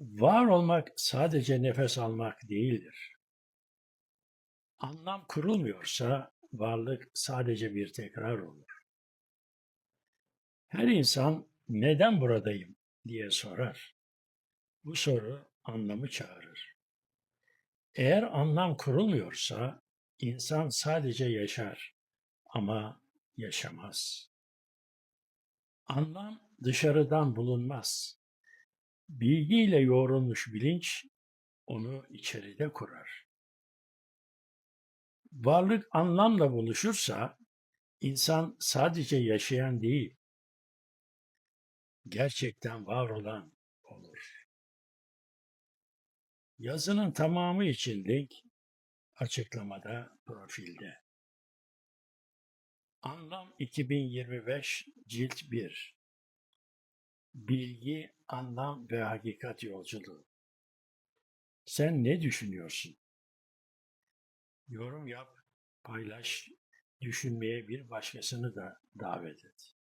Var olmak sadece nefes almak değildir. Anlam kurulmuyorsa varlık sadece bir tekrar olur. Her insan neden buradayım diye sorar. Bu soru anlamı çağırır. Eğer anlam kurulmuyorsa insan sadece yaşar ama yaşamaz. Anlam dışarıdan bulunmaz. Bilgiyle yoğrulmuş bilinç onu içeride kurar. Varlık anlamla buluşursa insan sadece yaşayan değil, gerçekten var olan olur. Yazının tamamı için link açıklamada profilde. Anlam 2025 Cilt 1 Bilgi, anlam ve hakikat yolculuğu. Sen ne düşünüyorsun? Yorum yap, paylaş, düşünmeye bir başkasını da davet et.